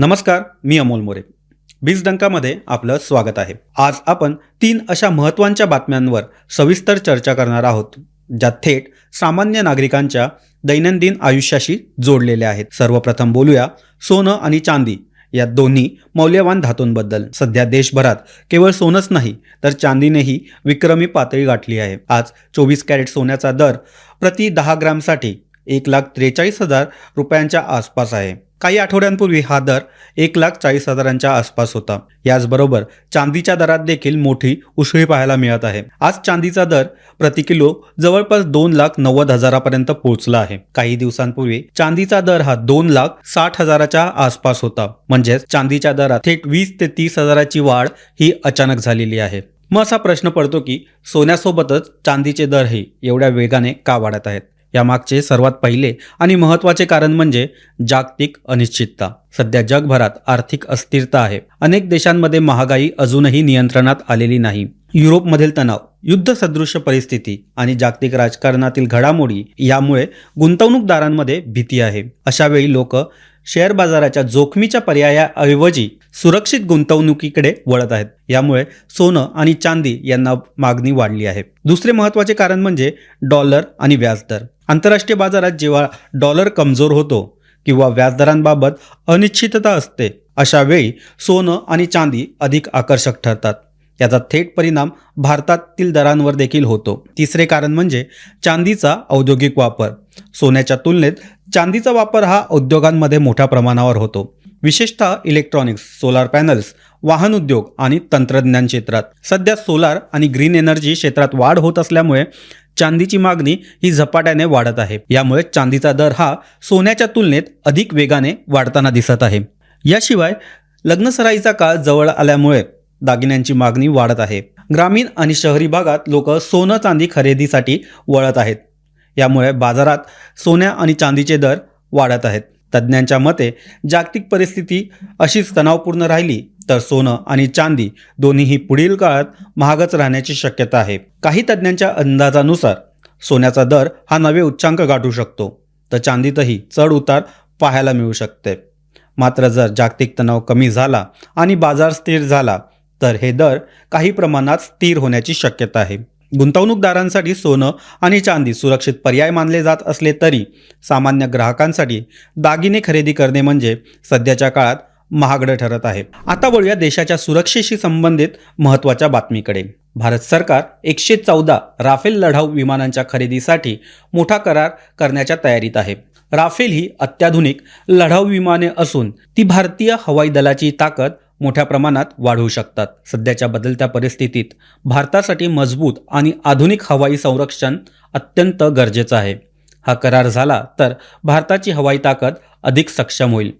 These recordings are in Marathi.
नमस्कार मी अमोल मोरे. बीज डंकामध्ये आपलं स्वागत आहे. आज आपण तीन अशा महत्त्वाच्या बातम्यांवर सविस्तर चर्चा करणार आहोत ज्या थेट सामान्य नागरिकांच्या दैनंदिन आयुष्याशी जोडलेल्या आहेत. सर्वप्रथम बोलूया सोनं आणि चांदी. या दोन्ही मौल्यवान धातूंबद्दल. सध्या देशभरात केवळ सोनंच नाही तर चांदीनेही विक्रमी पातळी गाठली आहे. आज चोवीस कॅरेट सोन्याचा दर प्रति दहा ग्रॅमसाठी एक लाख त्रेचाळीस हजार रुपयांच्या आसपास आहे. काही आठवड्यांपूर्वी हा दर एक लाख चाळीस हजारांच्या आसपास होता. याचबरोबर चांदीच्या दरात देखील मोठी उसळी पाहायला मिळत आहे. आज चांदीचा दर प्रति किलो जवळपास दोन लाख नव्वद हजारापर्यंत पोहोचला आहे. काही दिवसांपूर्वी चांदीचा दर हा दोन लाख साठ हजाराच्या आसपास होता. म्हणजेच चांदीच्या दरात थेट वीस ते तीस हजाराची वाढ ही अचानक झालेली आहे. मग असा प्रश्न पडतो की सोन्यासोबतच चांदीचे दरही एवढ्या वेगाने का वाढत आहेत? यामागचे सर्वात पहिले आणि महत्त्वाचे कारण म्हणजे जागतिक अनिश्चितता. सध्या जगभरात आर्थिक अस्थिरता आहे. अनेक देशांमध्ये महागाई अजूनही नियंत्रणात आलेली नाही. युरोपमधील तणाव युद्ध सदृश्य परिस्थिती आणि जागतिक राजकारणातील घडामोडी यामुळे गुंतवणूकदारांमध्ये भीती आहे. अशा वेळी लोक शेअर बाजाराच्या जोखमीच्या पर्यायाऐवजी सुरक्षित गुंतवणुकीकडे वळत आहेत. यामुळे सोनं आणि चांदी यांना मागणी वाढली आहे. दुसरे महत्त्वाचे कारण म्हणजे डॉलर आणि व्याजदर. आंतरराष्ट्रीय बाजारात जेव्हा डॉलर कमजोर होतो किंवा व्याजदरांबाबत अनिश्चितता असते अशा वेळी सोनं आणि चांदी अधिक आकर्षक ठरतात. याचा थेट परिणाम भारतातील दरांवर देखील होतो. तिसरे कारण म्हणजे चांदीचा औद्योगिक वापर. सोन्याच्या तुलनेत चांदीचा वापर हा उद्योगांमध्ये मोठ्या प्रमाणावर होतो. विशेषतः इलेक्ट्रॉनिक्स सोलार पॅनल्स वाहन उद्योग आणि तंत्रज्ञान क्षेत्रात. सध्या सोलार आणि ग्रीन एनर्जी क्षेत्रात वाढ होत असल्यामुळे चांदीची मागणी ही झपाट्याने वाढत आहे. यामुळे चांदीचा दर हा सोन्याच्या तुलनेत अधिक वेगाने वाढताना दिसत आहे. याशिवाय लग्नसराईचा काळ जवळ आल्यामुळे दागिन्यांची मागणी वाढत आहे. ग्रामीण आणि शहरी भागात लोक सोनं चांदी खरेदीसाठी वळत आहेत. यामुळे बाजारात सोन्या आणि चांदीचे दर वाढत आहेत. तज्ज्ञांच्या मते जागतिक परिस्थिती अशीच तणावपूर्ण राहिली तर सोनं आणि चांदी दोन्हीही पुढील काळात महागच राहण्याची शक्यता आहे. काही तज्ज्ञांच्या अंदाजानुसार सोन्याचा दर हा नवे उच्चांक गाठू शकतो तर चांदीतही चढ उतार पाहायला मिळू शकते. मात्र जर जागतिक तणाव कमी झाला आणि बाजार स्थिर झाला तर हे दर काही प्रमाणात स्थिर होण्याची शक्यता आहे. गुंतवणूकदारांसाठी सोनं आणि चांदी सुरक्षित पर्याय मानले जात असले तरी सामान्य ग्राहकांसाठी दागिने खरेदी करणे म्हणजे सध्याच्या काळात महागडं ठरत आहे. आता वळूया देशाच्या सुरक्षेशी संबंधित महत्त्वाच्या बातमीकडे. भारत सरकार एकशे चौदा राफेल लढाऊ विमानांच्या खरेदीसाठी मोठा करार करण्याच्या तयारीत आहे. राफेल ही अत्याधुनिक लढाऊ विमाने असून ती भारतीय हवाई दलाची ताकद मोठ्या प्रमाणात वाढवू शकतात. सध्याच्या बदलत्या परिस्थितीत भारतासाठी मजबूत आणि आधुनिक हवाई संरक्षण अत्यंत गरजेचं आहे. हा करार झाला तर भारताची हवाई ताकद अधिक सक्षम होईल.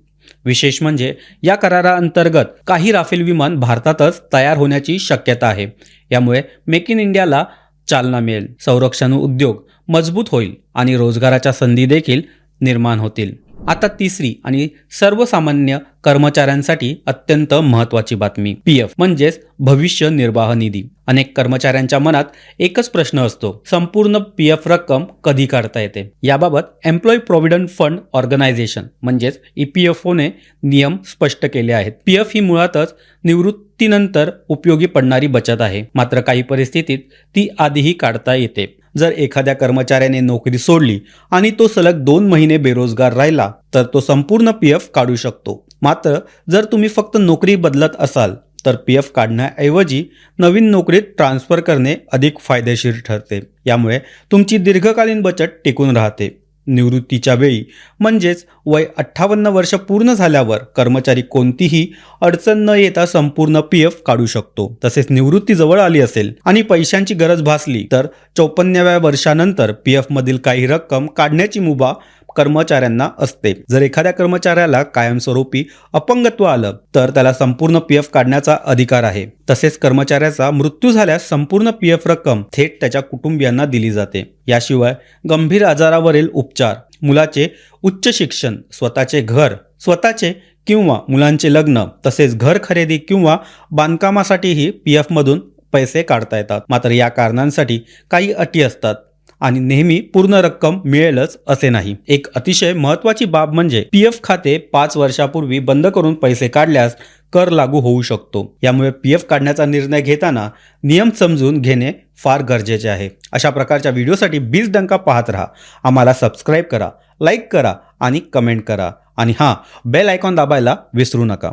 विशेष म्हणजे या कराराअंतर्गत काही राफेल विमान भारतातच तयार होण्याची शक्यता आहे. यामुळे मेक इन इंडियाला चालना मिळेल. संरक्षण उद्योग मजबूत होईल आणि रोजगाराच्या संधी देखील निर्माण होतील. आता तिसरी आणि सर्वसामान्य कर्मचाऱ्यांसाठी अत्यंत महत्वाची बातमी. पी एफ म्हणजेच भविष्य निर्वाह निधी. अनेक कर्मचाऱ्यांच्या मनात एकच प्रश्न असतो संपूर्ण पी एफ रक्कम कधी काढता येते? याबाबत एम्प्लॉई प्रॉव्हिडंट फंड ऑर्गनायझेशन म्हणजेच ई पी एफ ओने नियम स्पष्ट केले आहेत. पी एफ ही मुळातच निवृत्तीनंतर उपयोगी पडणारी बचत आहे. मात्र काही परिस्थितीत ती आधीही काढता येते. जर एखाद्या कर्मचाऱ्याने नोकरी सोडली आणि तो सलग दोन महिने बेरोजगार राहिला तर तो संपूर्ण पी एफ काढू शकतो. मात्र जर तुम्ही फक्त नोकरी बदलत असाल तर पी एफ काढण्याऐवजी नवीन नोकरीत ट्रान्स्फर करणे अधिक फायदेशीर ठरते. यामुळे तुमची दीर्घकालीन बचत टिकून राहते. निवृत्तीच्या वेळी म्हणजेच वय अठ्ठावन्न वर्ष पूर्ण झाल्यावर कर्मचारी कोणतीही अडचण न येता संपूर्ण पी एफ काढू शकतो. तसेच निवृत्ती जवळ आली असेल आणि पैशांची गरज भासली तर चौपन्नव्या वर्षानंतर पी एफ मधील काही रक्कम काढण्याची मुभा कर्मचाऱ्यांना असते. जर एखाद्या कर्मचाऱ्याला कायमस्वरूपी अपंगत्व आलं तर त्याला संपूर्ण पी एफ काढण्याचा अधिकार आहे. तसेच कर्मचाऱ्याचा मृत्यू झाल्यास संपूर्ण पी एफ रक्कम थेट त्याच्या कुटुंबियांना दिली जाते. याशिवाय गंभीर आजारावरील उपचार मुलाचे उच्च शिक्षण स्वतःचे घर स्वतःचे किंवा मुलांचे लग्न तसेच घर खरेदी किंवा बांधकामासाठीही पी एफमधून पैसे काढता येतात. मात्र या कारणांसाठी काही अटी असतात. आणि नेहमी पूर्ण रक्कम मिळेलच असे नाही. एक अतिशय महत्त्वाची बाब म्हणजे पी एफ खाते पाच वर्षापूर्वी बंद करून पैसे काढल्यास कर लागू होऊ शकतो. यामुळे पी एफ काढण्याचा निर्णय घेताना नियम समजून घेणे फार गरजेचे आहे. अशा प्रकारच्या व्हिडिओसाठी बीज डंका पाहत राहा. आम्हाला सबस्क्राईब करा लाईक करा आणि कमेंट करा. आणि हां बेल आयकॉन दाबायला विसरू नका.